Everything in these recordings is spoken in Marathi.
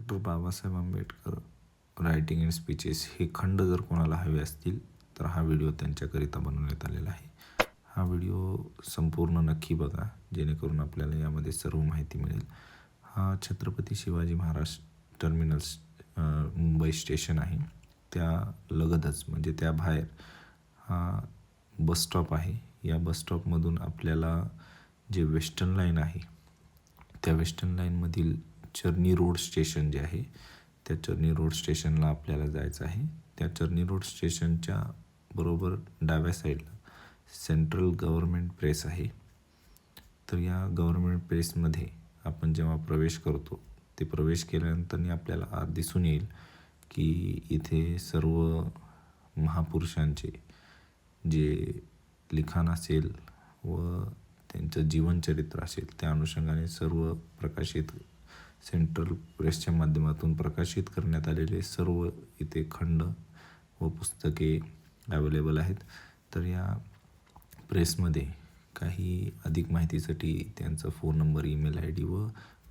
Doctor Babasaheb Ambedkar writing and speeches हे खंड जर कोणाला हवे असतील तर हा व्हिडिओ त्यांच्याकरिता बनवण्यात आलेला आहे. हा व्हिडिओ संपूर्ण नक्की बघा जेणेकरून आपल्याला यामध्ये सर्व माहिती मिळेल. हा छत्रपती शिवाजी महाराज टर्मिनल्स मुंबई स्टेशन आहे. त्या लगतच म्हणजे त्या बाहेर हा बस स्टॉप आहे. या बस स्टॉपमधून आपल्याला जे वेस्टर्न लाईन आहे त्या वेस्टर्न लाईनमधील चर्नी रोड स्टेशन जे आहे त्या चर्नी रोड स्टेशनला आपल्याला जायचं आहे. त्या चर्नी रोड स्टेशनच्या बरोबर डाव्या साईडला सेंट्रल गव्हर्मेंट प्रेस आहे. तर या गव्हर्मेंट प्रेसमध्ये आपण जेव्हा प्रवेश करतो ते प्रवेश केल्यानंतरनी आपल्याला आत दिसून येईल की इथे सर्व महापुरुषांचे जे लिखाण असेल व त्यांचं जीवनचरित्र असेल त्या अनुषंगाने सर्व प्रकाशित सेंट्रल प्रेसच्या माध्यमातून प्रकाशित करण्यात आलेले सर्व इथे खंड व पुस्तके अवेलेबल आहेत. तर या प्रेसमध्ये काही अधिक माहितीसाठी त्यांचा phone number email I D व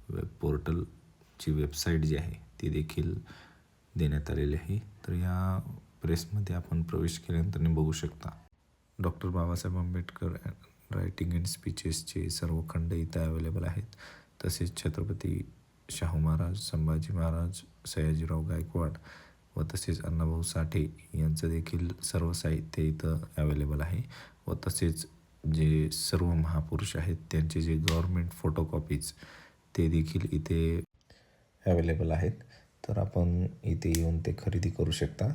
वेब पोर्टलची वेबसाईट जी आहे ती देखील देण्यात आलेली आहे. तर या प्रेसमध्ये आपण प्रवेश केल्यानंतर बघू शकता doctor Babasaheb Ambedkar writing and स्पीचेसचे सर्व खंड इथं अवेलेबल आहेत. तसेच छत्रपती शाहू महाराज संभाजी महाराज सयाजीराव गायकवाड व तसेच अण्णाभाऊ साठे यांचं देखील सर्व साहित्य इथं अवेलेबल आहे व तसेच जे सर्व महापुरुष आहेत त्यांचे जे गव्हर्मेंट फोटोकॉपीज ते देखील इथे अवेलेबल आहेत. तर आपण इथे येऊन ते खरेदी करू शकता.